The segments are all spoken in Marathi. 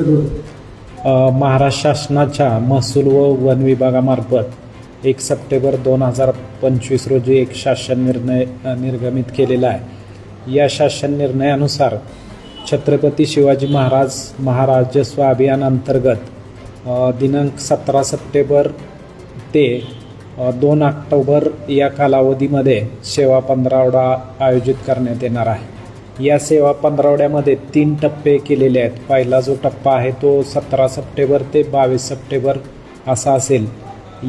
महाराष्ट्र शासनाच्या महसूल व वन विभागामार्फत एक सप्टेंबर दोन हजार पंचवीस रोजी एक शासन निर्णय निर्गमित केलेला आहे. या शासन निर्णयानुसार छत्रपती शिवाजी महाराज महाराजस्व अभियान अंतर्गत दिनांक सतरा सप्टेंबर ते दोन ऑक्टोबर या कालावधीमध्ये सेवा पंधरावडा आयोजित करण्यात येणार आहे. या सेवा पंधरावड्यामध्ये तीन टप्पे केलेले आहेत. पहिला जो टप्पा आहे तो सतरा सप्टेंबर ते बावीस सप्टेंबर असा असेल.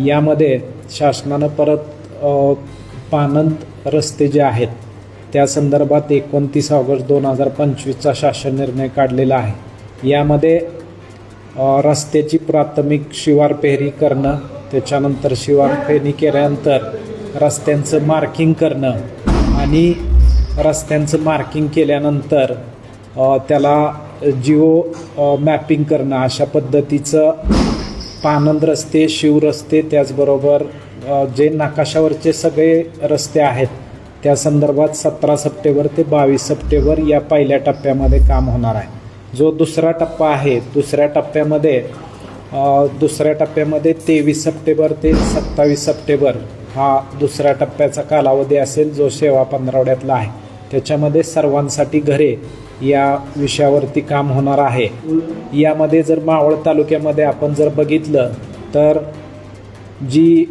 यामध्ये शासनानं परत पानंत रस्ते जे आहेत त्या संदर्भात एकोणतीस ऑगस्ट दोन हजार पंचवीसचा शासन निर्णय काढलेला आहे. यामध्ये रस्त्याची प्राथमिक शिवार पेहरी करणं त्याच्यानंतर शिवार पेहरी केल्यानंतर रस्त्यांचं मार्किंग करणं आणि रस्त्यांचं मार्किंग केल्यानंतर त्याला जिओ मॅपिंग करणं अशा पद्धतीचं पानंद रस्ते शिवरस्ते त्याचबरोबर जे नकाशावरचे सगळे रस्ते आहेत त्या संदर्भात सतरा सप्टेंबर ते बावीस सप्टेंबर या पहिल्या टप्प्यामध्ये काम होणार आहे. जो दुसरा टप्पा आहे दुसऱ्या टप्प्यामध्ये दुसऱ्या टप्प्यामध्ये तेवीस सप्टेंबर ते सत्तावीस सप्टेंबर हा दुसऱ्या टप्प्याचा कालावधी असेल जो सेवा पंधरावड्यातला आहे. त्याच्यामध्ये सर्वांसाठी घरे या विषयावरती काम होणार आहे. यामध्ये जर मावळ तालुक्यामध्ये आपण जर बघितलं तर जी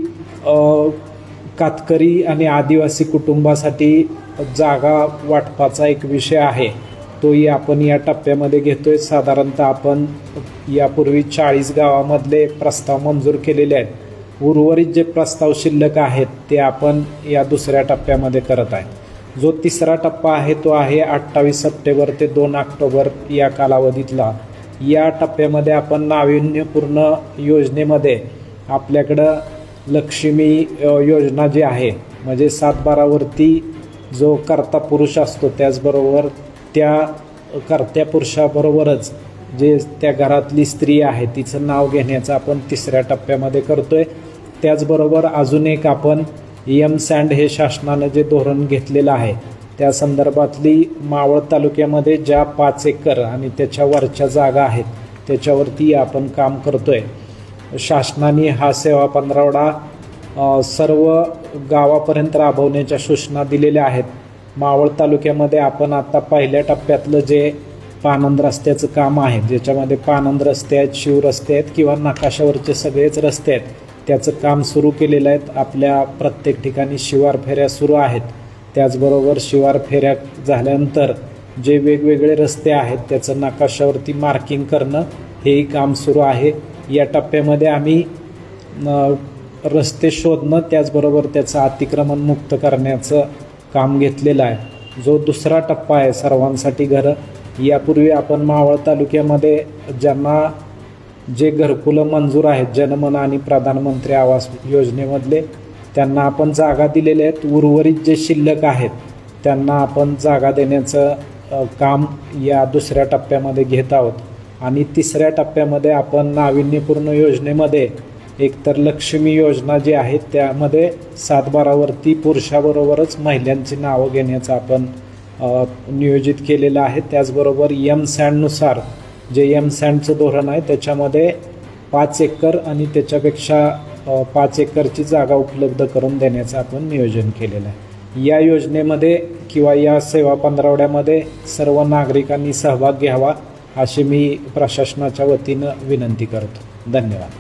कातकरी आणि आदिवासी कुटुंबासाठी जागा वाटपाचा एक विषय आहे तोही आपण या टप्प्यामध्ये घेतोय. साधारणतः आपण यापूर्वी चाळीस गावामधले प्रस्ताव मंजूर केलेले आहेत. उर्वरित जे प्रस्ताव शिल्लक आहेत ते आपण या दुसऱ्या टप्प्यामध्ये करत आहे. जो तिसरा टप्पा आहे तो आहे अठ्ठावीस सप्टेंबर ते दोन ऑक्टोबर या कालावधीतला. या टप्प्यामध्ये आपण नाविन्यपूर्ण योजनेमध्ये आपल्याकडं लक्ष्मी योजना जी आहे म्हणजे सातबारावरती जो कर्ता पुरुष असतो त्याचबरोबर त्या कर्त्या पुरुषाबरोबरच जे त्या घरातली स्त्री आहे तिचं नाव घेण्याचं आपण तिसऱ्या टप्प्यामध्ये करतो आहे त्याचबरोबर अजून एक आपण एम सँड हे शासनानं जे धोरण घेतलेलं आहे त्या संदर्भातली मावळ तालुक्यामध्ये ज्या पाच एकर आणि त्याच्या वरच्या जागा आहेत त्याच्यावरती आपण काम करतो आहे शासनाने हा सेवा पंधरावडा सर्व गावापर्यंत राबवण्याच्या सूचना दिलेल्या आहेत. मावळ तालुक्यामध्ये आपण आता पहिल्या टप्प्यातलं जे पानंद रस्त्याचं काम आहे ज्याच्यामध्ये पानंद रस्ते आहेत शिवरस्ते आहेत किंवा नकाशावरचे सगळेच रस्ते आहेत त्याचं काम सुरू केलेलं आहेत. आपल्या प्रत्येक ठिकाणी शिवार फेऱ्या सुरू आहेत. त्याचबरोबर शिवार फेऱ्या झाल्यानंतर जे वेगवेगळे रस्ते आहेत त्याचं नकाशावरती मार्किंग करणं हेही काम सुरू आहे. या टप्प्यामध्ये आम्ही रस्ते शोधणं त्याचबरोबर त्याचं अतिक्रमण मुक्त करण्याचं काम घेतलेलं आहे. जो दुसरा टप्पा आहे सर्वांसाठी घरं यापूर्वी आपण मावळ तालुक्यामध्ये ज्यांना जे घरकुलं मंजूर आहेत जनमन आणि प्रधानमंत्री आवास योजनेमधले त्यांना आपण जागा दिलेल्या आहेत. उर्वरित जे शिल्लक आहेत त्यांना आपण जागा देण्याचं काम या दुसऱ्या टप्प्यामध्ये घेत आहोत. आणि तिसऱ्या टप्प्यामध्ये आपण नाविन्यपूर्ण योजनेमध्ये एकतर लक्ष्मी योजना जी आहे त्यामध्ये सातबारावरती पुरुषाबरोबरच महिलांची नावं घेण्याचं आपण नियोजित केलेलं आहे. त्याचबरोबर यम सँडनुसार जे यम सँडचं धोरण आहे त्याच्यामध्ये पाच एकर आणि त्याच्यापेक्षा पाच एकरची जागा उपलब्ध करून देण्याचं आपण नियोजन केलेलं आहे. या योजनेमध्ये किंवा या सेवा पंधरावड्यामध्ये सर्व नागरिकांनी सहभाग घ्यावा अशी मी प्रशासनाच्या वतीनं विनंती करतो. धन्यवाद.